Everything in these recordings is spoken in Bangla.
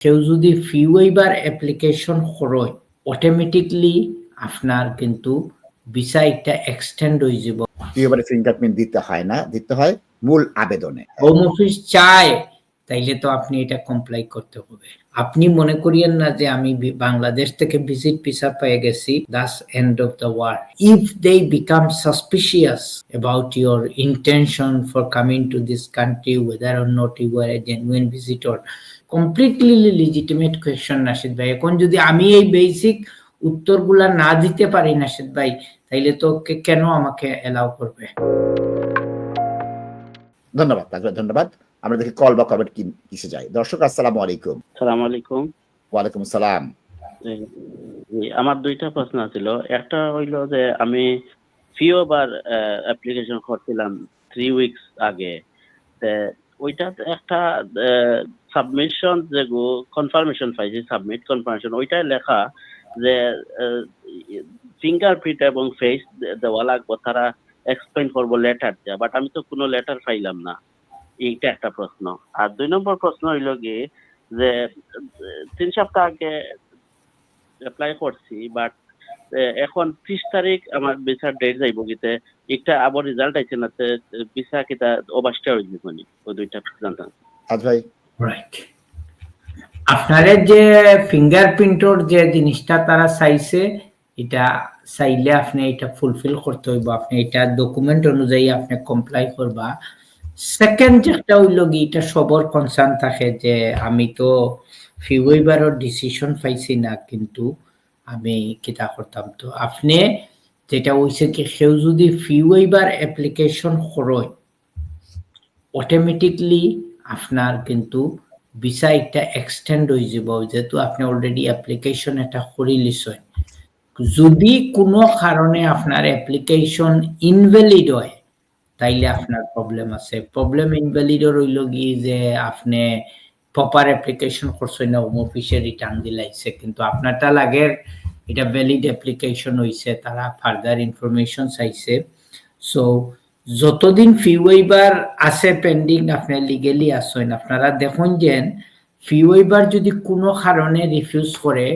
কেউ যদি ফি ওয়েবার অ্যাপ্লিকেশন করে অটোমেটিকলি আপনার কিন্তু ভিসা একটা এক্সটেন্ড হয়ে যাব। এবারে ফিঙ্গারপ্রিন্ট দিতে হয় না দিতে হয় মূল আবেদনে। হোম অফিস চায় তাইলে তো আপনি এটা কমপ্লাই করতে হবে। আপনি মনে করিয়েন না যে আমি বাংলাদেশ থেকে ভিজিট ভিসা পেয়ে গেছি that's end of the world if they become suspicious about your intention for coming to this country whether or not you are a genuine visitor completely legitimate question Nashid ভাই। এখন যদি আমি এই বেসিক উত্তরগুলা না দিতে পারি নাশিদ ভাই তাইলে তো কেন আমাকে এলাও করবে? ধন্যবাদ ধন্যবাদ। আমরা দেখি কল বা কমেন্ট কি কিসে যাই দর্শক আসসালামু আলাইকুম। সালাম আলাইকুম। ওয়ালাইকুম সালাম জি, জি, আমার দুইটা প্রশ্ন ছিল। একটা হইল যে আমি ফিও বার অ্যাপ্লিকেশন করছিলাম থ্রি উইকস আগে। তে ওইটা একটা সাবমিশন যে কনফার্মেশন পাইছি সাবমিট কনফার্মেশন ওইটাই লেখা যে ফিঙ্গারপ্রিন্ট এবং ফেস দেওয়া লাগবে, তারা এক্সপ্লেন করব লেটার দেওয়া বাট আমি তো কোনো লেটার পাইলাম না। এইটা একটা প্রশ্ন। আর দুই নম্বর প্রশ্ন হইল গিয়ে যে, তিন সপ্তাহ আগে অ্যাপ্লাই করছি বাট এখন ত্রিশ তারিখ আমার ভিসার ডেট যাইব গিতে একটা আবার রেজাল্ট আইছে না ভিসা কিতা ওভারস্টে হয়ে যাবে ওই দুইটা জানতাম তাজভাই রাইট আপনারে যে ফিঙ্গারপ্রিন্টর যে জিনিসটা তারা চাইছে, এটা চাইলে আপনি এটা ফুলফিল করতে হইব। আপনি এটা ডকুমেন্ট অনুযায়ী আপনি কমপ্লাই করবা। সেকেন্ড যেটা হইল কি এটা সবর কনসার্ন থাকে যে আমি তো ফিউইবারও ডিসিশন পাইছি না, কিন্তু আমি কিতা করতাম তো। আপনি যেটা হইছে কি সেও যদি ফিউইবার অ্যাপ্লিকেশন করয় অটোমেটিকলি আপনার কিন্তু ভিসা একটা এক্সটেন্ড হয়ে যাব, যেহেতু আপনি অলরেডি অ্যাপ্লিকেশন এটা করে লিছেন যদি কোনো কারণে আপনার অ্যাপ্লিকেশন ইনভ্যালিড হয়, তাইলে আপনার প্রবলেম আছে। প্রবলেম ইনভ্যালিড রইল কি যে আপনি প্রপার অ্যাপ্লিকেশন করছেন না হোম অফিসে রিটার্ন দিলাইছে কিন্তু আপনারটা লাগে এটা ভ্যালিড অ্যাপ্লিকেশন হইছে তারা ফার্দার ইনফরমেশন চাইছে সো যতদিন ফি ওয়েবার আছে পেন্ডিং আপনি লিগেলি আসেন আপনারা দেখুন যে ফি ওয়েবার যদি কোনো কারণে রিফিউজ করে,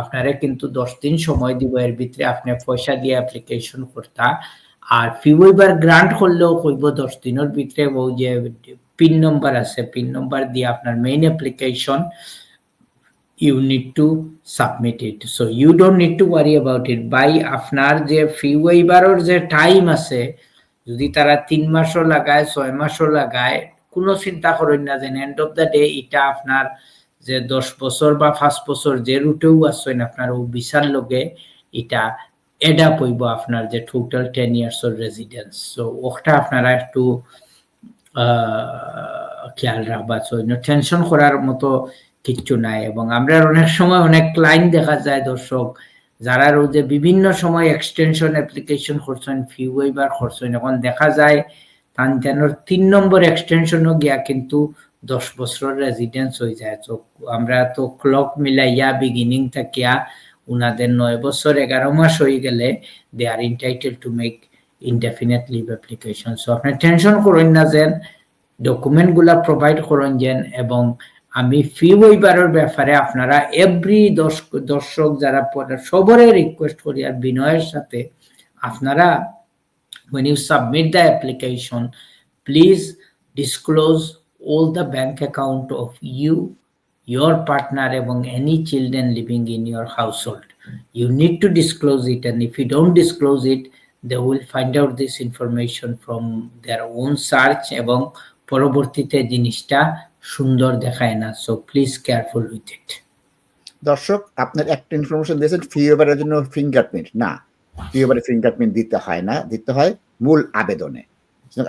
আপনারা কিন্তু দশ দিন সময় দিব, এর ভিতরে আপনি পয়সা দিয়ে অ্যাপ্লিকেশন করতা। আর ফি ওয়েবার গ্রান্ট করলেও কইব দশ দিনের ভিতরে ও যে পিন নম্বর আছে পিন নম্বর দিয়ে আপনার main application you need to submit it. So, you don't need to worry about it. By আপনার যে ফি ওয়েবারের যে টাইম আছে যদি তারা তিন মাসও লাগায়, ছয় মাসও লাগায়, কোনো চিন্তা করেন না যে এন্ড অফ দ্য ডে এটা আপনার যে দশ বছর বা পাঁচ বছর যে রুটেও আসছেন আপনার ও বিশাল লগে, এটা এডাপ হইব আপনার যে টোটাল টেন ইয়ার্সর রেজিডেন্স সো ওটা আপনারা একটু খেয়াল রাখবা টেনশন করার মতো কিচ্ছু নাই। এবং আমরা অনেক সময় অনেক ক্লাইন্ট দেখা যায় দর্শক যারা রোজে বিভিন্ন সময় এক্সটেনশন অ্যাপ্লিকেশন করছেন ফি ওয়েবার করছেন, এখন দেখা যায় তানজানোর তিন নম্বর এক্সটেনশনও গিয়া কিন্তু দশ বছরের রেজিডেন্স হয়ে যায়। তো আমরা তো ক্লক মিলাইয়া বিগিনিং থাকিয়া উনাদের নয় বছর এগারো মাস হয়ে গেলে they are entitled to make indefinite leave application so আপনি টেনশন করেন না যেন ডকুমেন্টগুলা প্রোভাইড করেন যেন, এবং আমি ফি ওয়েবারের ব্যাপারে আপনারা এভরি দর্শক যারা পড়ে সবরে রিকোয়েস্ট করি আর বিনয়ের সাথে আপনারা when you submit the application please disclose all the bank account of you your partner এবং any children living in your household you need to disclose it and if you don't disclose it they will find out this information from their own search এবং পরবর্তীতে জিনিসটা সুন্দর দেখায় না so please careful with it দর্শক আপনার একটা ইনফরমেশন দিয়েছেন ফি ওভারের জন্য ফিঙ্গারপ্রিন্ট না ফি ওভারে ফিঙ্গারপ্রিন্ট দিতে হয় না দিতে হয় মূল আবেদনে।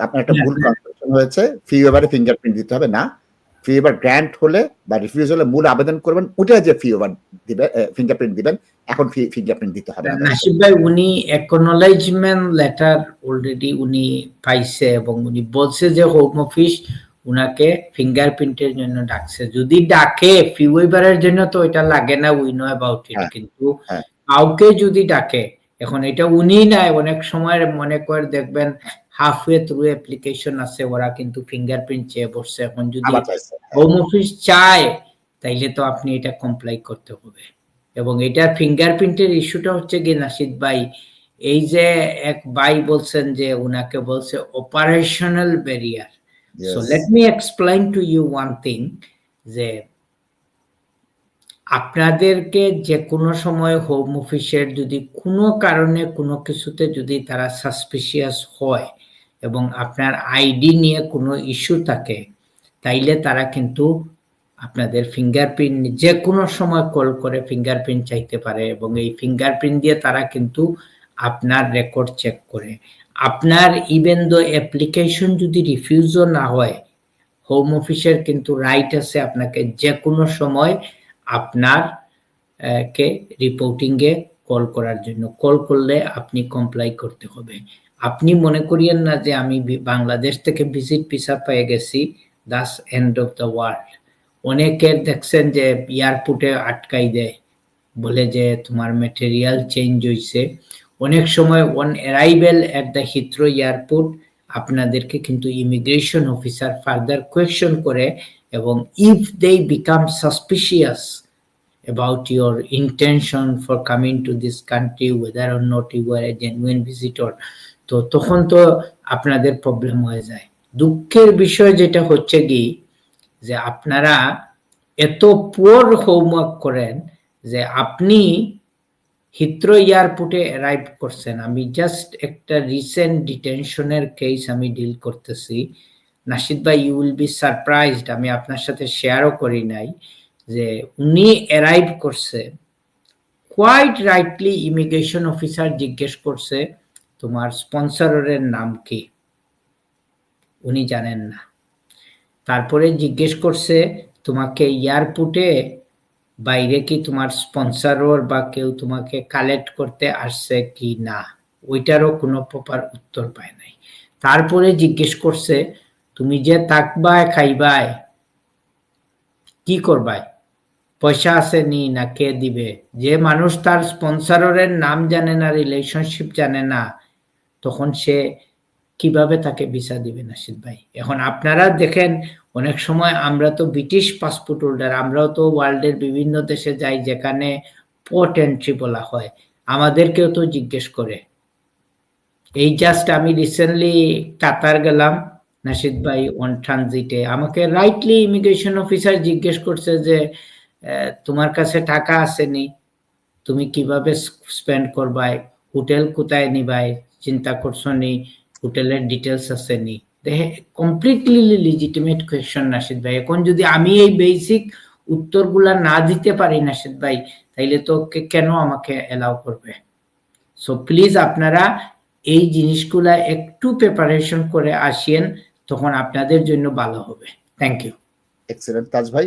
আপনার একটা ভুল কনফার্মেশন হয়েছে ফি ওভারে ফিঙ্গারপ্রিন্ট দিতে হবে না। ফি ওভার গ্র্যান্ট হলে বা রিফিউজ হলে মূল আবেদন করবেন ওটা যে ফি ওভার দিবেন ফিঙ্গারপ্রিন্ট দিবেন এখন ফি ফিঙ্গারপ্রিন্ট দিতে হবে না। নাসিব ভাই উনি একনোলেজমেন্ট লেটার অলরেডি উনি পাইছে এবং উনি বলছে যে হোম অফিস উনাকে ফিঙ্গারপ্রিন্টের জন্য ডাকছে। যদি ডাকে ফি ওয়েবারের জন্য তো এটা লাগে না উই নো অ্যাবাউট ইট হ্যাঁ, কিন্তু হ্যাঁ। কাউকে যদি ডাকে এখন এটা উনি নাই অনেক সময় মনে করে দেখবেন হাফওয়ে থ্রু অ্যাপ্লিকেশন আছে ওরা কিন্তু ফিঙ্গারপ্রিন্ট চেয়ে বসছে। এখন যদি হোম অফিস চায় তাইলে তো আপনি এটা কমপ্লাই করতে হবে। এবং এটার ফিঙ্গারপ্রিন্টের ইস্যুটা হচ্ছে কি নাসিদ ভাই এই যে এক ভাই বলছেন যে উনাকে বলছে operational barrier Yes. Let me explain to you one thing যে আপনাদেরকে যে কোনো সময় হোম অফিসের যদি কোনো কারণে কোনো কিছুতে যদি তারা সাসপিসিয়াস হয় এবং আপনার আইডি নিয়ে কোনো ইস্যু থাকে তাইলে তারা কিন্তু আপনাদের ফিঙ্গারপ্রিন্ট যে কোনো সময় কল করে ফিঙ্গারপ্রিন্ট চাইতে পারে এবং এই ফিঙ্গারপ্রিন্ট দিয়ে তারা কিন্তু আপনার রেকর্ড চেক করে আপনার ইভেন দো অ্যাপ্লিকেশন যদি রিফিউজও না হয় হোম অফিসের কিন্তু রাইট আছে আপনাকে যে কোনো সময় আপনার কে রিপোর্টিংয়ে কল করার জন্য। কল করলে আপনি কমপ্লাই করতে হবে। আপনি মনে করিয়েন না যে আমি বাংলাদেশ থেকে ভিজিট পিসা পেয়ে গেছি that's end of the world অনেকের দেখছেন যে এয়ারপোর্টে আটকাই দেয়, বলে যে তোমার মেটেরিয়াল চেঞ্জ হয়েছে অনেক সময় on arrival at the Heathrow airport আপনাদেরকে কিন্তু ইমিগ্রেশন অফিসার ফার্দার কোয়েশ্চন করে এবং if they become suspicious about your intention for coming to this country, whether or not you were a genuine visitor, তো তখন তো আপনাদের প্রবলেম হয়ে যায়। দুঃখের বিষয় যেটা হচ্ছে কি, যে আপনারা এত পুয়ার হোমওয়ার্ক করেন যে আপনি হিথ্রো এয়ারপোর্টে অ্যারাইভ করছেন। আমি জাস্ট একটা রিসেন্ট ডিটেনশনের কেস আমি ডিল করতেছি। নাসিদ ভাই ইউ উইল বি সারপ্রাইজড আমি আপনার সাথে শেয়ারও করি নাই যে উনি অ্যারাইভ করছে। কোয়াইট রাইটলি ইমিগ্রেশন অফিসার জিজ্ঞেস করছে, তোমার স্পন্সরের নাম কি? উনি জানেন না। তারপরে জিজ্ঞেস করছে, তোমাকে এয়ারপোর্টে বাইরে কি তোমার স্পন্সরর বা কেউ তোমাকে কালেক্ট করতে আসছে কি না, ওইটারও কোনো প্রপার উত্তর পায় নাই। তারপরে জিজ্ঞেস করছে, তুমি যে তাকবায় খাইবায় কি করবাই? পয়সা আছে নি না কে দিবে? যে মানুষ তার স্পন্সরের নাম জানে না রিলেশনশিপ জানে না, তখন সে কীভাবে তাকে ভিসা দিবে নাসিদ ভাই? এখন আপনারা দেখেন অনেক সময় আমরা তো ব্রিটিশ পাসপোর্ট হোল্ডার আমরাও তো ওয়ার্ল্ডের বিভিন্ন দেশে যাই যেখানে পোর্ট এন্ট্রি বলা হয়। আমাদেরকেও তো জিজ্ঞেস করে। এই জাস্ট আমি রিসেন্টলি কাতার গেলাম নাসিদ ভাই অন ট্রানজিটে আমাকে রাইটলি ইমিগ্রেশন অফিসার জিজ্ঞেস করছে যে তোমার কাছে টাকা আসেনি তুমি কীভাবে স্পেন্ড করবাই? হোটেল কোথায় নিবাই? চিন্তা করছ নি? হোটেলের ডিটেলস আছে নি? দেখে কমপ্লিটলি লিজিটিমেট কোয়েশন নাসিদ ভাই। এখন যদি আমি এই বেসিক উত্তরগুলা না দিতে পারি নাসিদ ভাই, তাইলে তো কেন আমাকে এলাও করবে? সো প্লিজ আপনারা এই জিনিসগুলা একটু প্রিপারেশন করে আসিয়েন তখন আপনাদের জন্য ভালো হবে। থ্যাংক ইউ এক্সেলেন্ট তাজ ভাই।